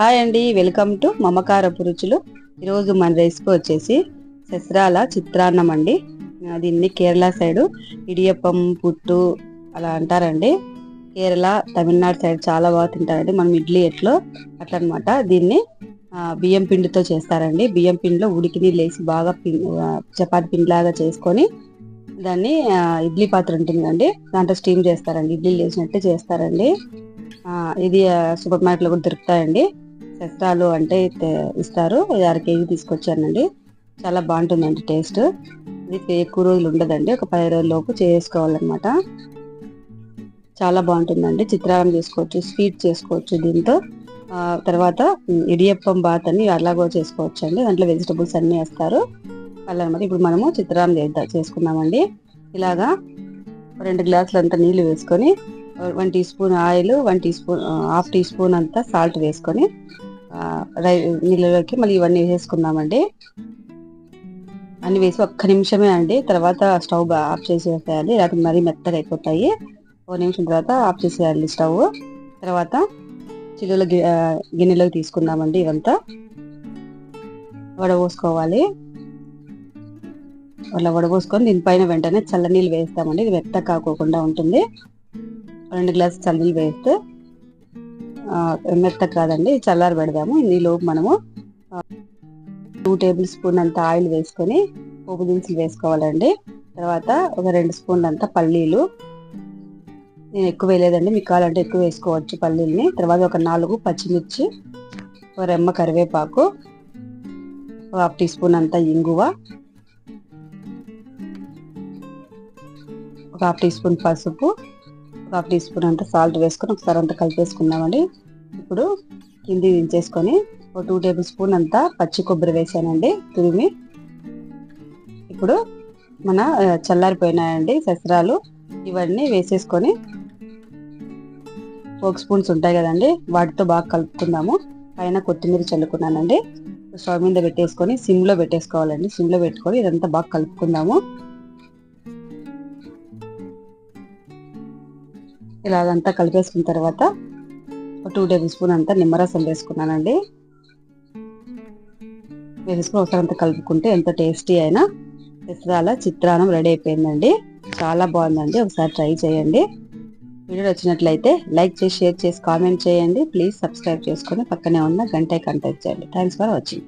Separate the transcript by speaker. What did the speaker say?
Speaker 1: Hi అండి welcome to మమకారపు రుచులు ఈరోజు మన రెసిపీ వచ్చేసి సెసరాల చిత్రాన్నం అండి. దీన్ని కేరళ సైడు ఇడియప్పం పుట్టు అలా అంటారండి. కేరళ తమిళనాడు సైడ్ చాలా బాగా తింటారండి. మనం ఇడ్లీ ఎట్లో అట్లా అనమాట దీన్ని బియ్యం పిండితో చేస్తారండి. బియ్యం పిండిలో ఉడికి నీళ్ళు వేసి బాగా పిం- చపాతి పిండిలాగా చేసుకొని దాన్ని ఇడ్లీ పాత్ర ఉంటుందండి. దాంట్లో స్టీమ్ చేస్తారండి. ఇడ్లీ వేసినట్టే చేస్తారండి. ఇది సూపర్ మార్కెట్లో కూడా దొరుకుతాయండి. శస్త్రాలు అంటే ఇస్తారు. ఇది అర కేజీ తీసుకొచ్చానండి. చాలా బాగుంటుందండి టేస్ట్. ఇది ఎక్కువ రోజులు ఉండదండి. ఒక పది రోజుల లోపు చేసుకోవాలన్నమాట. చాలా బాగుంటుందండి. చిత్రాలం చేసుకోవచ్చు స్వీట్ చేసుకోవచ్చు దీంతో. తర్వాత ఇడియప్పం బాత్ అని అలాగో చేసుకోవచ్చు అండి దాంట్లో వెజిటబుల్స్ అన్ని వేస్తారు. అలా అనమాట ఇప్పుడు మనము చిత్రాలం చేద్దాం చేసుకున్నామండి ఇలాగా రెండు గ్లాసులు అంతా నీళ్ళు వేసుకొని one teaspoon oil one teaspoon half teaspoon అంతా సాల్ట్ వేసుకొని రై నీళ్ళలోకి మళ్ళీ ఇవన్నీ వేసుకున్నామండి అన్ని వేసి ఒక్క నిమిషమే అండి. తర్వాత స్టవ్ ఆఫ్ చేసేసేయాలి. లేకపోతే మరీ మెత్తగా అయిపోతాయి. ఒక నిమిషం తర్వాత ఆఫ్ చేసేయాలి స్టవ్. తర్వాత చిల్లుల గి- గిన్నెలోకి తీసుకుందామండి ఇవంతా. వడపోసుకోవాలి అలా వడపోసుకొని దీనిపైన వెంటనే చల్లనీళ్ళు వేస్తామండి. ఇది మెత్త కాకోకుండా ఉంటుంది. రెండు గ్లాసు చల్లీలు వేస్తే మెత్త కాదండి చల్లారి పెడదాము. ఈలోపు మనము టూ టేబుల్ స్పూన్ అంత ఆయిల్ వేసుకొని పోపు దినుసులు వేసుకోవాలండి. తర్వాత ఒక రెండు స్పూన్లు అంత పల్లీలు. నేను ఎక్కువ వేయలేదండి మీకు కావాలంటే ఎక్కువ వేసుకోవచ్చు పల్లీల్ని. తర్వాత ఒక నాలుగు పచ్చిమిర్చి ఒక రెమ్మ కరివేపాకు ఒక హాఫ్ టీ స్పూన్ అంత ఇంగువ ఒక హాఫ్ టీ స్పూన్ పసుపు హాఫ్ టీ స్పూన్ అంత సాల్ట్ వేసుకొని ఒకసారి అంతా కలిపేసుకుందామండి. ఇప్పుడు కింది దించేసుకొని ఒక టూ టేబుల్ స్పూన్ అంతా పచ్చి కొబ్బరి వేసానండి తురిమి. ఇప్పుడు మన చల్లారిపోయినాయండి ససరాలు ఇవన్నీ వేసేసుకొని ఫోక్ స్పూన్స్ ఉంటాయి కదండి వాటితో బాగా కలుపుకుందాము. పైన కొత్తిమీర చల్లుకున్నానండి. స్టవ్ మీద పెట్టేసుకొని సిమ్లో పెట్టేసుకోవాలండి సిమ్లో పెట్టుకొని ఇదంతా బాగా కలుపుకుందాము. ఇలా అదంతా కలిపేసుకున్న తర్వాత టూ టేబుల్ స్పూన్ అంతా నిమ్మరసం వేసుకున్నానండి. వేసుకుని ఒకసారి అంతా కలుపుకుంటే ఎంత టేస్టీ అయినా పెసరాల చిత్రాన్నం రెడీ అయిపోయిందండి. చాలా బాగుందండి. ఒకసారి ట్రై చేయండి. వీడియో వచ్చినట్లయితే లైక్ చేసి షేర్ చేసి కామెంట్ చేయండి. ప్లీజ్ సబ్స్క్రైబ్ చేసుకొని పక్కనే ఉన్న గంట కంటాక్ట్ చేయండి. Thanks for watching